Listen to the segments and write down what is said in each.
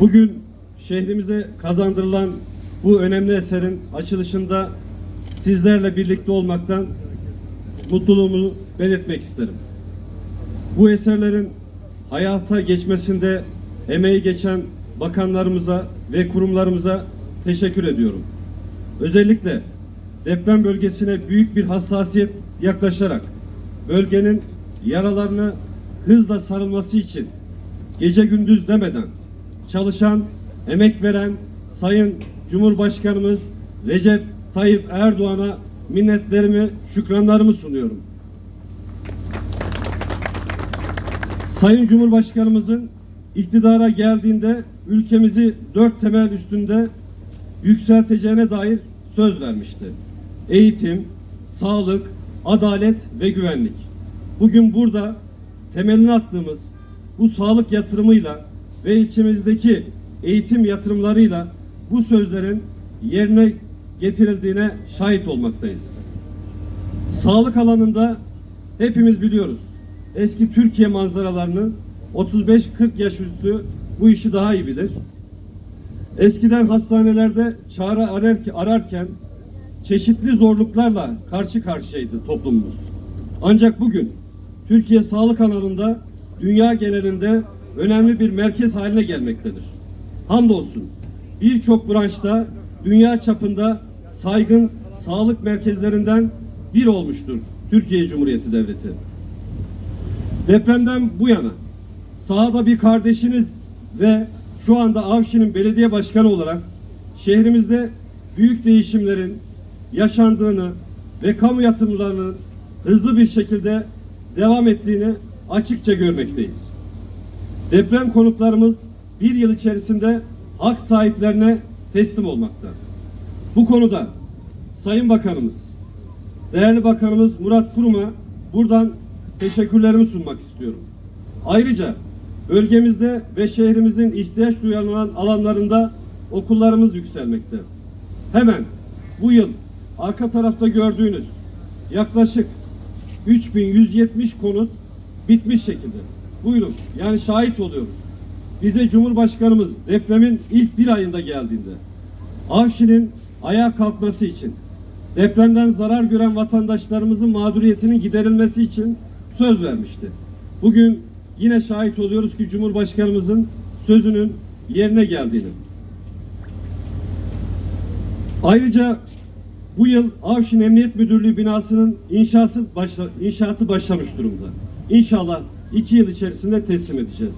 Bugün şehrimize kazandırılan bu önemli eserin açılışında sizlerle birlikte olmaktan mutluluğumu belirtmek isterim. Bu eserlerin hayata geçmesinde emeği geçen bakanlarımıza ve kurumlarımıza teşekkür ediyorum. Özellikle deprem bölgesine büyük bir hassasiyet yaklaşarak bölgenin yaralarını hızla sarılması için gece gündüz demeden çalışan, emek veren Sayın Cumhurbaşkanımız Recep Tayyip Erdoğan'a minnetlerimi, şükranlarımı sunuyorum. Sayın Cumhurbaşkanımızın iktidara geldiğinde ülkemizi dört temel üstünde yükselteceğine dair söz vermişti. Eğitim, sağlık, adalet ve güvenlik. Bugün burada temelini attığımız bu sağlık yatırımıyla ve ilçemizdeki eğitim yatırımlarıyla bu sözlerin yerine getirildiğine şahit olmaktayız. Sağlık alanında hepimiz biliyoruz. Eski Türkiye manzaralarını 35-40 yaş üstü bu işi daha iyi bilir. Eskiden hastanelerde çare arar- ararken çeşitli zorluklarla karşı karşıyaydı toplumumuz. Ancak bugün Türkiye sağlık alanında dünya genelinde önemli bir merkez haline gelmektedir. Hamdolsun birçok branşta dünya çapında saygın sağlık merkezlerinden biri olmuştur Türkiye Cumhuriyeti Devleti. Depremden bu yana sahada bir kardeşiniz ve şu anda Avşin'in belediye başkanı olarak şehrimizde büyük değişimlerin yaşandığını ve kamu yatırımlarının hızlı bir şekilde devam ettiğini açıkça görmekteyiz. Deprem konutlarımız bir yıl içerisinde hak sahiplerine teslim olmakta. Bu konuda Sayın Bakanımız, değerli Bakanımız Murat Kurum'a buradan teşekkürlerimi sunmak istiyorum. Ayrıca bölgemizde ve şehrimizin ihtiyaç duyan alanlarında okullarımız yükselmekte. Hemen bu yıl arka tarafta gördüğünüz yaklaşık 3170 konut bitmiş şekilde. Buyurun yani şahit oluyoruz. Bize Cumhurbaşkanımız depremin ilk bir ayında geldiğinde Avşin'in ayağa kalkması için depremden zarar gören vatandaşlarımızın mağduriyetinin giderilmesi için söz vermişti. Bugün yine şahit oluyoruz ki Cumhurbaşkanımızın sözünün yerine geldiğini. Ayrıca bu yıl Avşin Emniyet Müdürlüğü binasının inşası başla, inşaatı başlamış durumda. İnşallah iki yıl içerisinde teslim edeceğiz.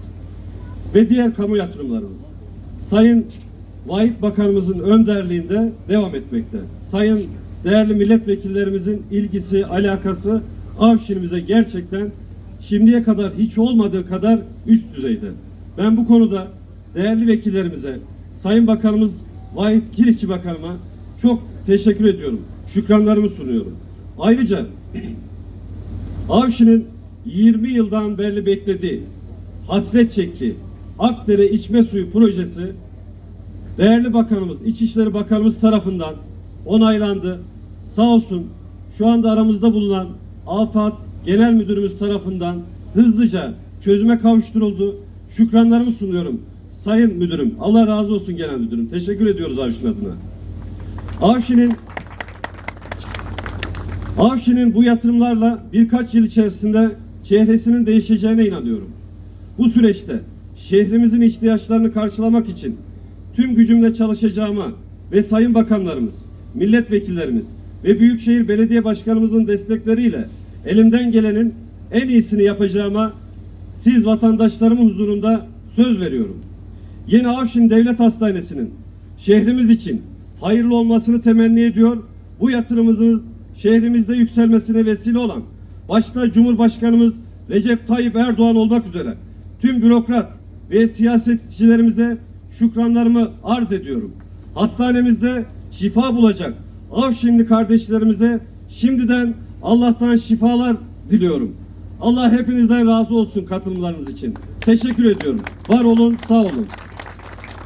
Ve diğer kamu yatırımlarımız. Sayın Vahit Bakanımızın önderliğinde devam etmekte. Sayın değerli milletvekillerimizin ilgisi, alakası Avşin'imize gerçekten şimdiye kadar hiç olmadığı kadar üst düzeyde. Ben bu konuda değerli vekillerimize, Sayın Bakanımız Vahit Kiriçi Bakanıma çok teşekkür ediyorum. Şükranlarımı sunuyorum. Ayrıca Avşin'in 20 yıldan beri beklediği, hasret çektiği Akdere içme suyu projesi değerli bakanımız, İçişleri Bakanımız tarafından onaylandı. Sağ olsun şu anda aramızda bulunan AFAD Genel Müdürümüz tarafından hızlıca çözüme kavuşturuldu. Şükranlarımı sunuyorum. Sayın Müdürüm, Allah razı olsun Genel Müdürüm. Teşekkür ediyoruz Avşin adına. Avşin'in Avşin'in bu yatırımlarla birkaç yıl içerisinde çehresinin değişeceğine inanıyorum. Bu süreçte şehrimizin ihtiyaçlarını karşılamak için tüm gücümle çalışacağıma ve sayın bakanlarımız, milletvekillerimiz ve Büyükşehir Belediye Başkanımızın destekleriyle elimden gelenin en iyisini yapacağıma siz vatandaşlarımın huzurunda söz veriyorum. Yeni Avşin Devlet Hastanesi'nin şehrimiz için hayırlı olmasını temenni ediyor. Bu yatırımımızın şehrimizde yükselmesine vesile olan başta Cumhurbaşkanımız Recep Tayyip Erdoğan olmak üzere tüm bürokrat ve siyasetçilerimize şükranlarımı arz ediyorum. Hastanemizde şifa bulacak Avşinli kardeşlerimize şimdiden Allah'tan şifalar diliyorum. Allah hepinizden razı olsun katılımlarınız için. Teşekkür ediyorum. Var olun, sağ olun.